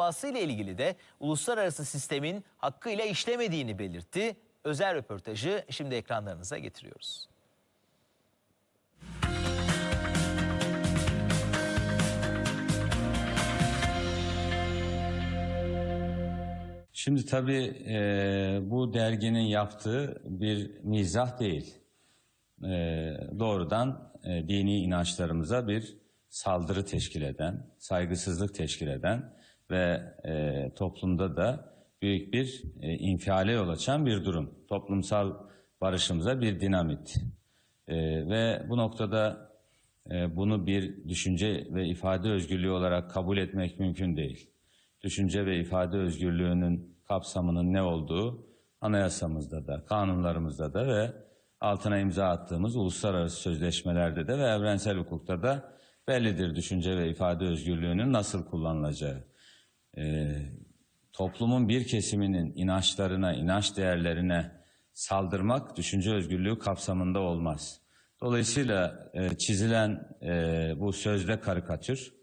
davası ile ilgili de uluslararası sistemin hakkıyla işlemediğini belirtti. Özel röportajı şimdi ekranlarınıza getiriyoruz. Şimdi tabii e, bu derginin yaptığı bir mizah değil. E, doğrudan e, dini inançlarımıza bir saldırı teşkil eden, saygısızlık teşkil eden ve e, toplumda da büyük bir e, infiale yol açan bir durum. Toplumsal barışımıza bir dinamit. E, ve bu noktada e, bunu bir düşünce ve ifade özgürlüğü olarak kabul etmek mümkün değil düşünce ve ifade özgürlüğünün kapsamının ne olduğu anayasamızda da, kanunlarımızda da ve altına imza attığımız uluslararası sözleşmelerde de ve evrensel hukukta da bellidir düşünce ve ifade özgürlüğünün nasıl kullanılacağı. Ee, toplumun bir kesiminin inançlarına, inanç değerlerine saldırmak düşünce özgürlüğü kapsamında olmaz. Dolayısıyla e, çizilen e, bu sözde karikatür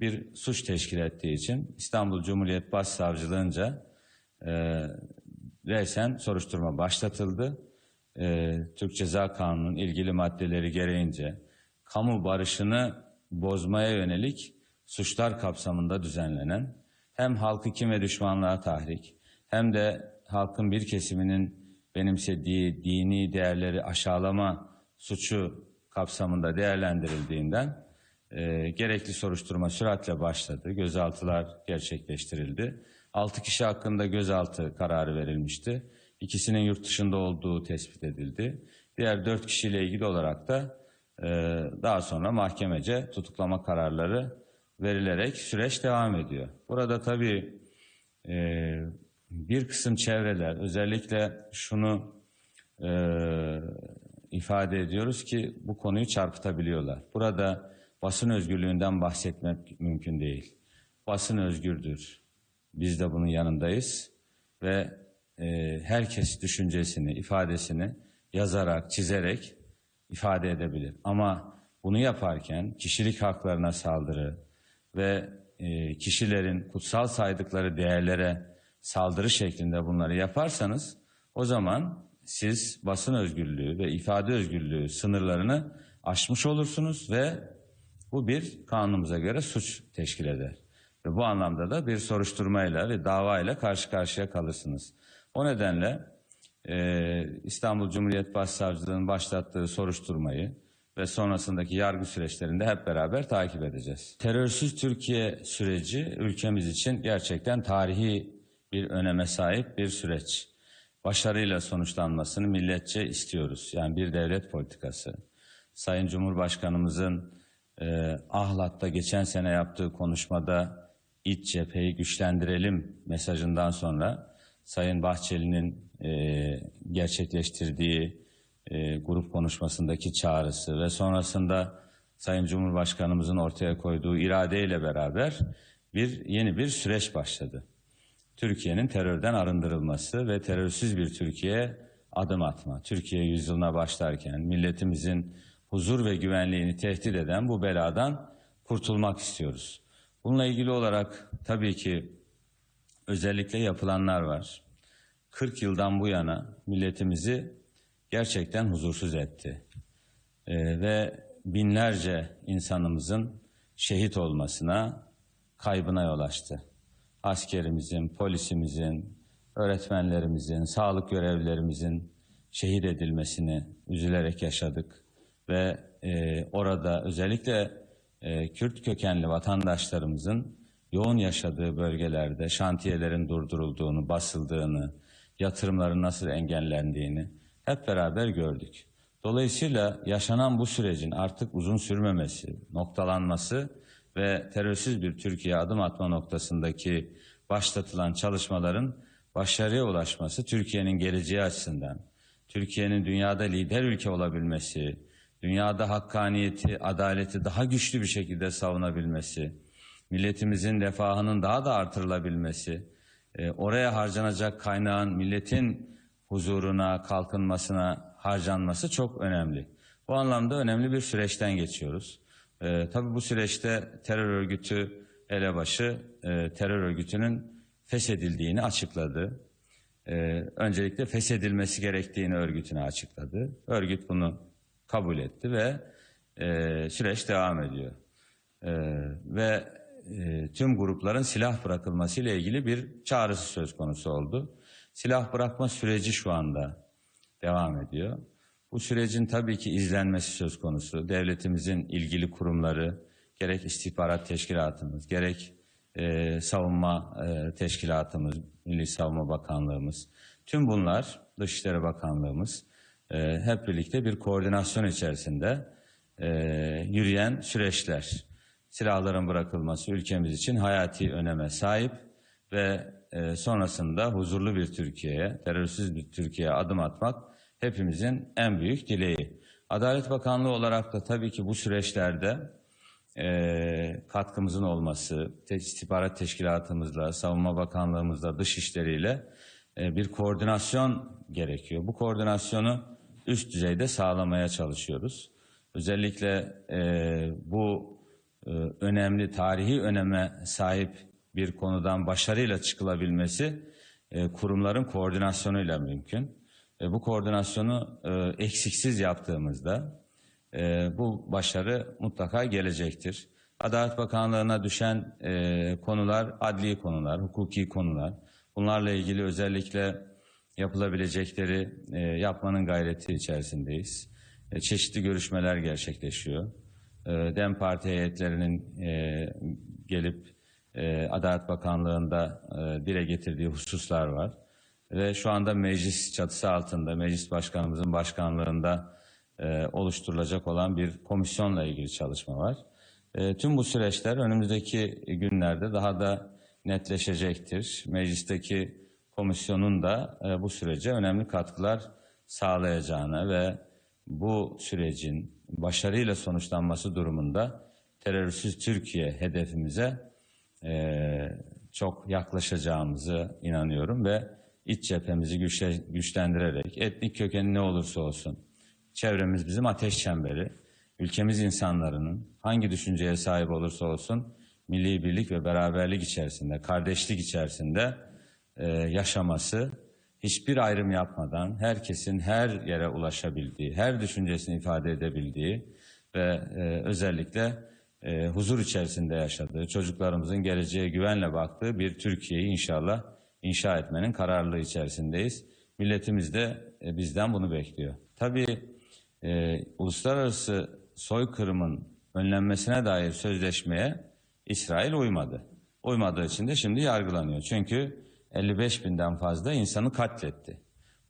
bir suç teşkil ettiği için İstanbul Cumhuriyet Başsavcılığınca e, resen soruşturma başlatıldı. E, Türk Ceza Kanunu'nun ilgili maddeleri gereğince kamu barışını bozmaya yönelik suçlar kapsamında düzenlenen hem halkı kim ve düşmanlığa tahrik hem de halkın bir kesiminin benimsediği dini değerleri aşağılama suçu kapsamında değerlendirildiğinden e, gerekli soruşturma süratle başladı. Gözaltılar gerçekleştirildi. 6 kişi hakkında gözaltı kararı verilmişti. İkisinin yurt dışında olduğu tespit edildi. Diğer 4 kişiyle ilgili olarak da e, daha sonra mahkemece tutuklama kararları verilerek süreç devam ediyor. Burada tabii e, bir kısım çevreler özellikle şunu e, ifade ediyoruz ki bu konuyu çarpıtabiliyorlar. Burada basın özgürlüğünden bahsetmek mümkün değil. Basın özgürdür. Biz de bunun yanındayız ve e, herkes düşüncesini, ifadesini yazarak, çizerek ifade edebilir. Ama bunu yaparken kişilik haklarına saldırı ve e, kişilerin kutsal saydıkları değerlere saldırı şeklinde bunları yaparsanız o zaman siz basın özgürlüğü ve ifade özgürlüğü sınırlarını aşmış olursunuz ve bu bir kanunumuza göre suç teşkil eder. Ve bu anlamda da bir soruşturmayla ve davayla karşı karşıya kalırsınız. O nedenle e, İstanbul Cumhuriyet Başsavcılığı'nın başlattığı soruşturmayı ve sonrasındaki yargı süreçlerinde hep beraber takip edeceğiz. Terörsüz Türkiye süreci ülkemiz için gerçekten tarihi bir öneme sahip bir süreç. Başarıyla sonuçlanmasını milletçe istiyoruz. Yani bir devlet politikası. Sayın Cumhurbaşkanımızın e, Ahlat'ta geçen sene yaptığı konuşmada iç cepheyi güçlendirelim mesajından sonra Sayın Bahçeli'nin e, gerçekleştirdiği e, grup konuşmasındaki çağrısı ve sonrasında Sayın Cumhurbaşkanımızın ortaya koyduğu iradeyle beraber bir yeni bir süreç başladı. Türkiye'nin terörden arındırılması ve terörsüz bir Türkiye adım atma. Türkiye yüzyılına başlarken milletimizin huzur ve güvenliğini tehdit eden bu beladan kurtulmak istiyoruz. Bununla ilgili olarak tabii ki özellikle yapılanlar var. 40 yıldan bu yana milletimizi gerçekten huzursuz etti. Ee, ve binlerce insanımızın şehit olmasına, kaybına yol açtı. Askerimizin, polisimizin, öğretmenlerimizin, sağlık görevlilerimizin şehit edilmesini üzülerek yaşadık ve e, orada özellikle e, Kürt kökenli vatandaşlarımızın yoğun yaşadığı bölgelerde şantiyelerin durdurulduğunu, basıldığını, yatırımların nasıl engellendiğini hep beraber gördük. Dolayısıyla yaşanan bu sürecin artık uzun sürmemesi, noktalanması ve terörsüz bir Türkiye adım atma noktasındaki başlatılan çalışmaların başarıya ulaşması Türkiye'nin geleceği açısından, Türkiye'nin dünyada lider ülke olabilmesi, dünyada hakkaniyeti, adaleti daha güçlü bir şekilde savunabilmesi, milletimizin refahının daha da artırılabilmesi, e, oraya harcanacak kaynağın milletin huzuruna, kalkınmasına harcanması çok önemli. Bu anlamda önemli bir süreçten geçiyoruz. E, tabii bu süreçte terör örgütü elebaşı e, terör örgütünün feshedildiğini açıkladı. E, öncelikle feshedilmesi gerektiğini örgütüne açıkladı. Örgüt bunu kabul etti ve e, süreç devam ediyor. E, ve e, tüm grupların silah bırakılması ile ilgili bir çağrısı söz konusu oldu. Silah bırakma süreci şu anda devam ediyor. Bu sürecin tabii ki izlenmesi söz konusu. Devletimizin ilgili kurumları, gerek istihbarat teşkilatımız, gerek e, savunma e, teşkilatımız, Milli Savunma Bakanlığımız, tüm bunlar, Dışişleri Bakanlığımız e, hep birlikte bir koordinasyon içerisinde e, yürüyen süreçler. Silahların bırakılması ülkemiz için hayati öneme sahip ve e, sonrasında huzurlu bir Türkiye'ye, terörsüz bir Türkiye'ye adım atmak hepimizin en büyük dileği. Adalet Bakanlığı olarak da tabii ki bu süreçlerde e, katkımızın olması, te- istihbarat teşkilatımızla, savunma bakanlığımızla, dışişleriyle e, bir koordinasyon gerekiyor. Bu koordinasyonu üst düzeyde sağlamaya çalışıyoruz. Özellikle e, bu e, önemli, tarihi öneme sahip bir konudan başarıyla çıkılabilmesi e, kurumların koordinasyonuyla mümkün. E, bu koordinasyonu e, eksiksiz yaptığımızda e, bu başarı mutlaka gelecektir. Adalet Bakanlığı'na düşen e, konular adli konular, hukuki konular. Bunlarla ilgili özellikle yapılabilecekleri e, yapmanın gayreti içerisindeyiz. E, çeşitli görüşmeler gerçekleşiyor. E, DEM Parti heyetlerinin e, gelip e, Adalet Bakanlığı'nda e, dile getirdiği hususlar var. Ve şu anda meclis çatısı altında, meclis başkanımızın başkanlığında e, oluşturulacak olan bir komisyonla ilgili çalışma var. E, tüm bu süreçler önümüzdeki günlerde daha da netleşecektir. Meclisteki komisyonun da bu sürece önemli katkılar sağlayacağını ve bu sürecin başarıyla sonuçlanması durumunda terörsüz Türkiye hedefimize çok yaklaşacağımızı inanıyorum ve iç cephemizi güçle, güçlendirerek etnik kökeni ne olursa olsun çevremiz bizim ateş çemberi. Ülkemiz insanların hangi düşünceye sahip olursa olsun milli birlik ve beraberlik içerisinde, kardeşlik içerisinde e, yaşaması, hiçbir ayrım yapmadan herkesin her yere ulaşabildiği, her düşüncesini ifade edebildiği ve e, özellikle e, huzur içerisinde yaşadığı, çocuklarımızın geleceğe güvenle baktığı bir Türkiye'yi inşallah inşa etmenin kararlılığı içerisindeyiz. Milletimiz de e, bizden bunu bekliyor. Tabii e, uluslararası soykırımın önlenmesine dair sözleşmeye İsrail uymadı. Uymadığı için de şimdi yargılanıyor. Çünkü 55 binden fazla insanı katletti.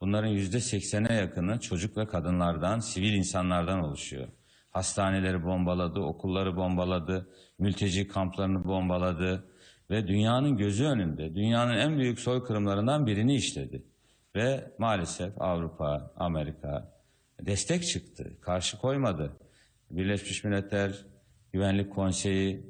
Bunların yüzde seksene yakını çocuk ve kadınlardan, sivil insanlardan oluşuyor. Hastaneleri bombaladı, okulları bombaladı, mülteci kamplarını bombaladı ve dünyanın gözü önünde dünyanın en büyük soykırımlarından birini işledi. Ve maalesef Avrupa, Amerika destek çıktı, karşı koymadı. Birleşmiş Milletler Güvenlik Konseyi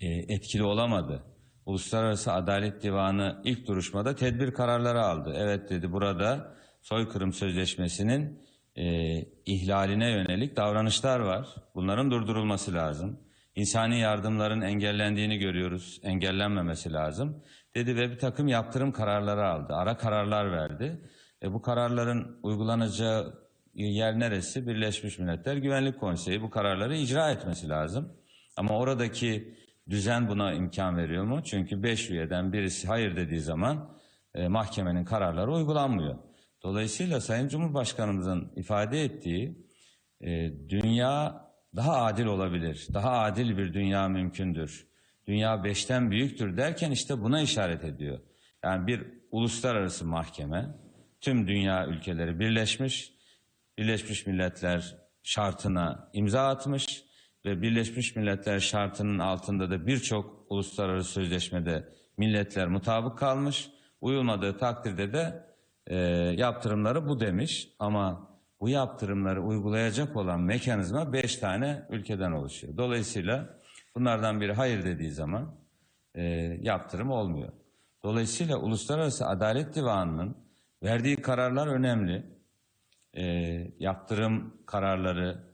e, etkili olamadı. Uluslararası Adalet Divanı ilk duruşmada tedbir kararları aldı. Evet dedi burada soykırım sözleşmesinin e, ihlaline yönelik davranışlar var. Bunların durdurulması lazım. İnsani yardımların engellendiğini görüyoruz. Engellenmemesi lazım. Dedi ve bir takım yaptırım kararları aldı. Ara kararlar verdi. E, bu kararların uygulanacağı yer neresi? Birleşmiş Milletler Güvenlik Konseyi bu kararları icra etmesi lazım. Ama oradaki düzen buna imkan veriyor mu? Çünkü beş üyeden birisi hayır dediği zaman e, mahkemenin kararları uygulanmıyor. Dolayısıyla Sayın Cumhurbaşkanımızın ifade ettiği e, dünya daha adil olabilir, daha adil bir dünya mümkündür. Dünya beşten büyüktür derken işte buna işaret ediyor. Yani bir uluslararası mahkeme, tüm dünya ülkeleri birleşmiş, Birleşmiş Milletler şartına imza atmış ve Birleşmiş Milletler şartının altında da birçok uluslararası sözleşmede milletler mutabık kalmış. Uyulmadığı takdirde de e, yaptırımları bu demiş ama bu yaptırımları uygulayacak olan mekanizma beş tane ülkeden oluşuyor. Dolayısıyla bunlardan biri hayır dediği zaman e, yaptırım olmuyor. Dolayısıyla Uluslararası Adalet Divanı'nın verdiği kararlar önemli e, yaptırım kararları,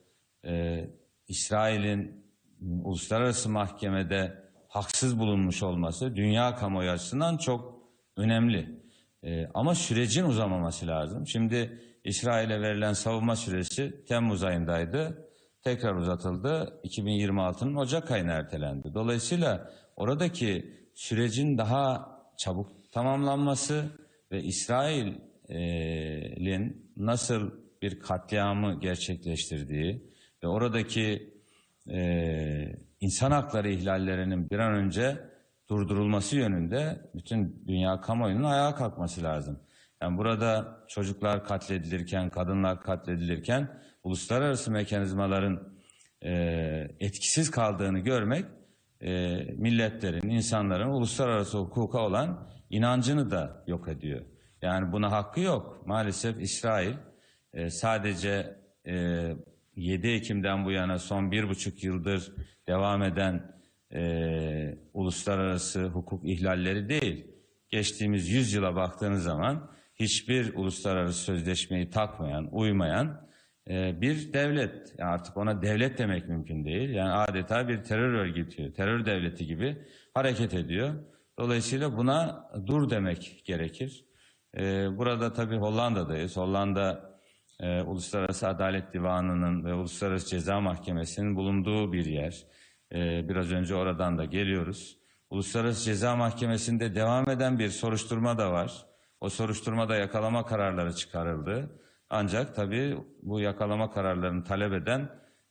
e, İsrail'in uluslararası mahkemede haksız bulunmuş olması dünya kamuoyu açısından çok önemli. Ee, ama sürecin uzamaması lazım. Şimdi İsrail'e verilen savunma süresi Temmuz ayındaydı. Tekrar uzatıldı. 2026'nın Ocak ayına ertelendi. Dolayısıyla oradaki sürecin daha çabuk tamamlanması ve İsrail'in nasıl bir katliamı gerçekleştirdiği ve oradaki e, insan hakları ihlallerinin bir an önce durdurulması yönünde bütün dünya kamuoyunun ayağa kalkması lazım. Yani burada çocuklar katledilirken, kadınlar katledilirken uluslararası mekanizmaların e, etkisiz kaldığını görmek e, milletlerin, insanların uluslararası hukuka olan inancını da yok ediyor. Yani buna hakkı yok. Maalesef İsrail e, sadece e, 7 Ekim'den bu yana son bir buçuk yıldır devam eden e, uluslararası hukuk ihlalleri değil. Geçtiğimiz yüzyıla baktığınız zaman hiçbir uluslararası sözleşmeyi takmayan, uymayan e, bir devlet. Yani artık ona devlet demek mümkün değil. Yani adeta bir terör örgütü, terör devleti gibi hareket ediyor. Dolayısıyla buna dur demek gerekir. E, burada tabii Hollanda'dayız. Hollanda e, Uluslararası Adalet Divanı'nın ve Uluslararası Ceza Mahkemesi'nin bulunduğu bir yer. E, biraz önce oradan da geliyoruz. Uluslararası Ceza Mahkemesi'nde devam eden bir soruşturma da var. O soruşturmada yakalama kararları çıkarıldı. Ancak tabii bu yakalama kararlarını talep eden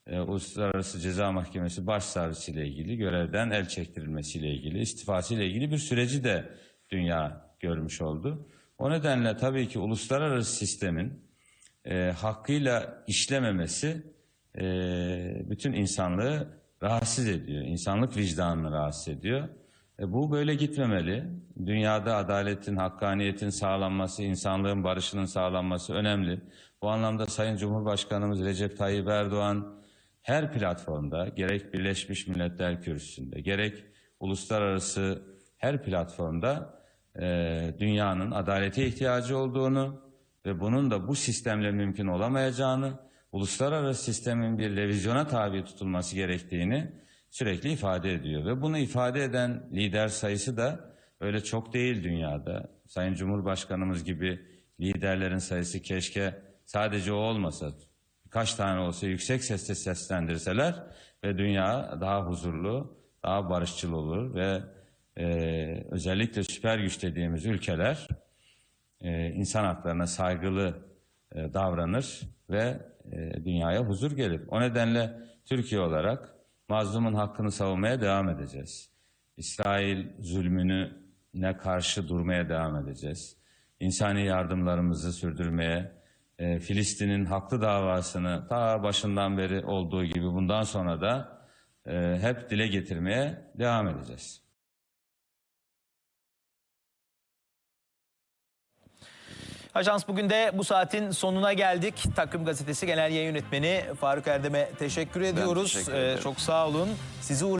e, Uluslararası Ceza Mahkemesi Başsavcısı ile ilgili görevden el çektirilmesiyle ilgili, istifası ile ilgili bir süreci de dünya görmüş oldu. O nedenle tabii ki uluslararası sistemin e, hakkıyla işlememesi e, bütün insanlığı rahatsız ediyor. İnsanlık vicdanını rahatsız ediyor. E, bu böyle gitmemeli. Dünyada adaletin, hakkaniyetin sağlanması, insanlığın barışının sağlanması önemli. Bu anlamda Sayın Cumhurbaşkanımız Recep Tayyip Erdoğan her platformda gerek Birleşmiş Milletler Kürsüsü'nde gerek uluslararası her platformda e, dünyanın adalete ihtiyacı olduğunu ve bunun da bu sistemle mümkün olamayacağını, uluslararası sistemin bir revizyona tabi tutulması gerektiğini sürekli ifade ediyor. Ve bunu ifade eden lider sayısı da öyle çok değil dünyada. Sayın Cumhurbaşkanımız gibi liderlerin sayısı keşke sadece o olmasa, birkaç tane olsa yüksek sesle seslendirseler ve dünya daha huzurlu, daha barışçıl olur ve e, özellikle süper güç dediğimiz ülkeler e, insan haklarına saygılı e, davranır ve e, dünyaya huzur gelir. O nedenle Türkiye olarak mazlumun hakkını savunmaya devam edeceğiz. İsrail zulmünü ne karşı durmaya devam edeceğiz. İnsani yardımlarımızı sürdürmeye, e, Filistin'in haklı davasını ta başından beri olduğu gibi bundan sonra da e, hep dile getirmeye devam edeceğiz. Ajans bugün de bu saatin sonuna geldik. Takım Gazetesi Genel Yayın Yönetmeni Faruk Erdem'e teşekkür ediyoruz. teşekkür Ee, çok sağ olun. Sizi